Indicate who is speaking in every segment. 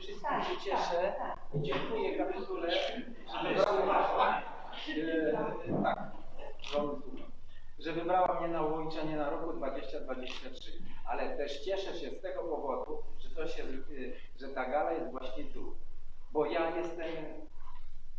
Speaker 1: wszystkim
Speaker 2: Tak,
Speaker 1: się
Speaker 2: tak,
Speaker 1: cieszę
Speaker 2: tak.
Speaker 1: i dziękuję kapitule, że wybrała, e, tak, że wybrała mnie na ułączenie na roku 2023. Ale też cieszę się z tego powodu, że to się, y, że ta gala jest właśnie tu. Bo ja jestem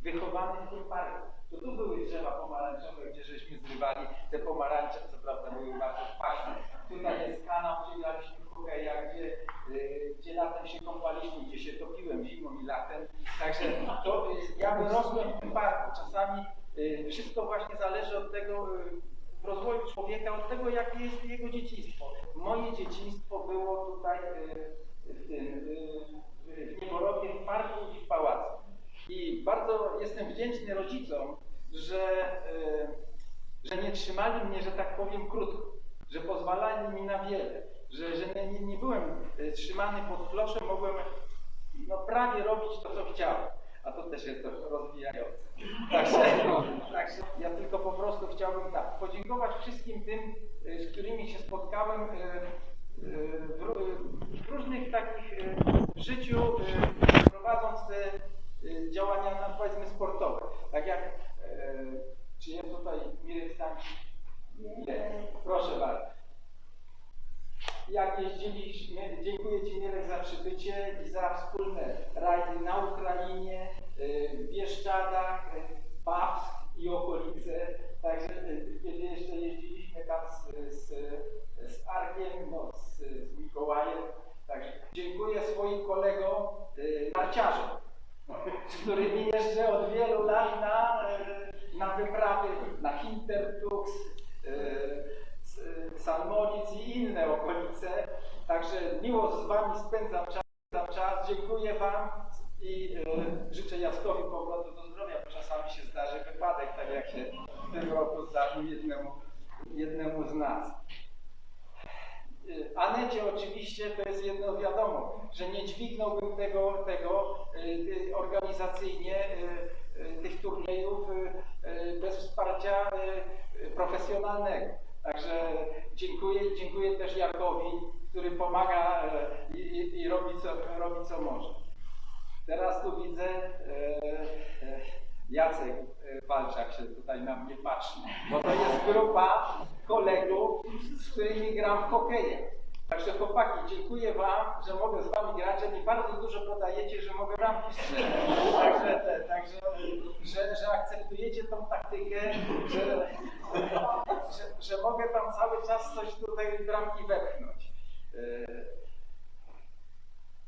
Speaker 1: wychowany w tym parku. To tu były drzewa pomarańczowe, gdzie żeśmy zrywali te pomarańcze, co prawda były bardzo kwaśne. Tutaj jest kanał, gdzie graliśmy w hokeja, gdzie, y, gdzie latem się kąpaliśmy, gdzie się topiłem zimą i latem. Także to, y, ja wyrosłem w tym parku. Czasami y, wszystko właśnie zależy od tego y, rozwoju człowieka, od tego, jakie jest jego dzieciństwo. Moje dzieciństwo było tutaj w tym, w w parku i w pałacu. I bardzo jestem wdzięczny rodzicom, że, że nie trzymali mnie, że tak powiem, krótko, że pozwalali mi na wiele, że, że nie, nie, byłem e, trzymany pod kloszem, mogłem no, prawie robić to, co chciałem. A to też jest rozwijające. Także, także ja tylko po prostu chciałbym tak, podziękować wszystkim tym, e, z którymi się spotkałem e, w, ró- w różnych takich w życiu, e, prowadząc te y, działania no, powiedzmy sportowe. Tak jak e, czy jest tutaj Mirek Stańczyk? Jest. Proszę bardzo. Jak jeździliśmy, dziękuję Ci Mirek za przybycie i za wspólne rajdy na Ukrainie, y, Bieszczadach, y, Babsk i okolice. Także y, kiedy jeszcze jeździliśmy tam z, z, z Arkiem, no, z, z Mikołajem. Także dziękuję swoim kolegom narciarzom z którymi jeżdżę od wielu lat na, na wyprawy na Hintertux, Salmonic i inne okolice. Także miło z Wami spędzam czas. czas. Dziękuję Wam i e, życzę Jackowi powrotu do zdrowia, bo czasami się zdarzy wypadek, tak jak się w tym roku zdarzył jednemu, jednemu z nas. Y, Anecie oczywiście to jest jedno wiadomo, że nie dźwignąłbym tego, tego y, organizacyjnie tych turniejów bez wsparcia profesjonalnego. Także dziękuję dziękuję też Jarkowi, który pomaga y, i, i, i robi, co, robi co może. Teraz tu widzę e, e, Jacek e, Walczak się tutaj na mnie patrzy, bo to jest grupa kolegów, z którymi gram w hokeja. Także chłopaki, dziękuję Wam, że mogę z Wami grać, mi bardzo dużo podajecie, że mogę bramki strzelać. Także, te, także że, że akceptujecie tą taktykę, że, że, że mogę tam cały czas coś tutaj bramki wepchnąć. E,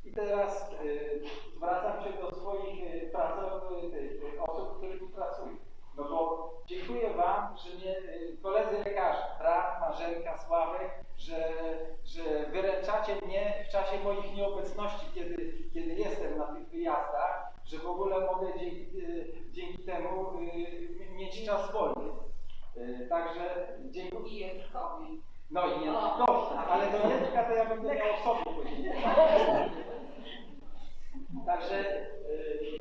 Speaker 1: i teraz zwracam się do swoich y, pracowników, osób, z którymi pracuję. No bo dziękuję Wam, że mnie y, koledzy lekarze, brat, Marzenka, Sławek, że, że wyręczacie mnie w czasie moich nieobecności, kiedy, kiedy jestem na tych wyjazdach, że w ogóle mogę dzięki, y, dzięki temu czas wolny. Y, Także dziękuję. No i Jędrkowi, ale do Jędrka to ja będę miał o sobie powiedzieć. Także, y,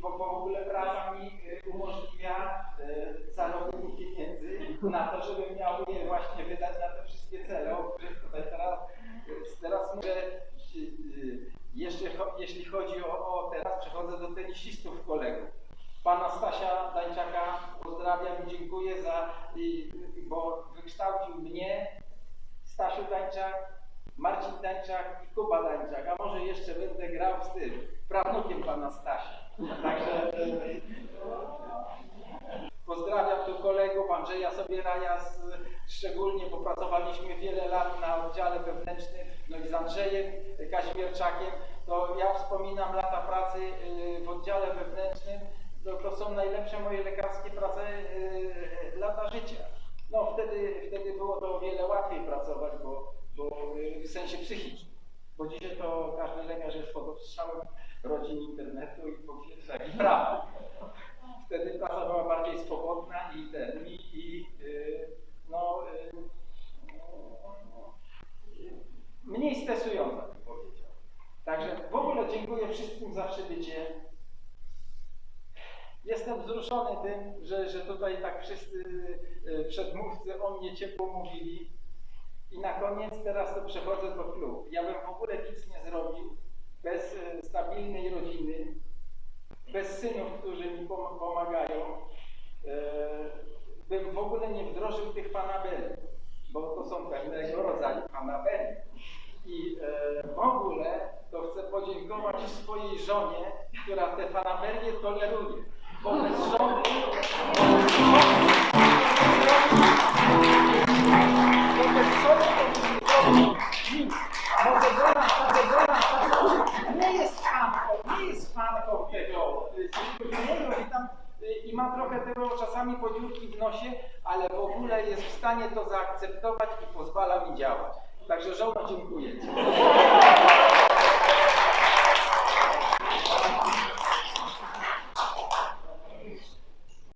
Speaker 1: bo, bo w ogóle praca mi y, umożliwia y, zarobienie pieniędzy na to, żebym miał je właśnie wydać na te wszystkie cele, o których tutaj teraz, teraz mówię. Jeszcze, jeśli chodzi o, o teraz, przechodzę do tenisistów kolegów. Pana Stasia Dańczaka pozdrawiam i dziękuję za, bo wykształcił mnie, Stasiu Dańczak, Marcin Dańczak i Kuba Dańczak, a może jeszcze będę grał z tym, prawnukiem pana Stasia. Także e, pozdrawiam tu kolegów Andrzeja Sobieraja, z, szczególnie bo pracowaliśmy wiele lat na oddziale wewnętrznym, no i z Andrzejem Kazimierczakiem, to ja wspominam lata pracy e, w oddziale wewnętrznym, to, to są najlepsze moje lekarskie prace, e, lata życia. No wtedy, wtedy było to o wiele łatwiej pracować, bo, bo y, w sensie psychicznym. Bo dzisiaj to każdy lekarz jest pod ostrzałem rodzin internetu i potwierdza i prawa. Wtedy praca była bardziej swobodna i ten, i, i y, no, mniej stresująca, bym powiedział. Także w ogóle dziękuję wszystkim za przybycie. Jestem wzruszony tym, że, że tutaj tak wszyscy e, przedmówcy o mnie ciepło mówili. I na koniec teraz to przechodzę do klub. Ja bym w ogóle nic nie zrobił, bez e, stabilnej rodziny, bez synów, którzy mi pom- pomagają, e, bym w ogóle nie wdrożył tych fanabeli, bo to są pewnego rodzaju fanabeli. I w ogóle to chcę podziękować swojej żonie, która te fanaberie toleruje, nie jest fanką, nie jest fanką tego cyrku i tam y, i ma trochę tego czasami podziurki w nosie, ale w ogóle jest w stanie to zaakceptować i pozwala mi działać. Także żono dziękuję.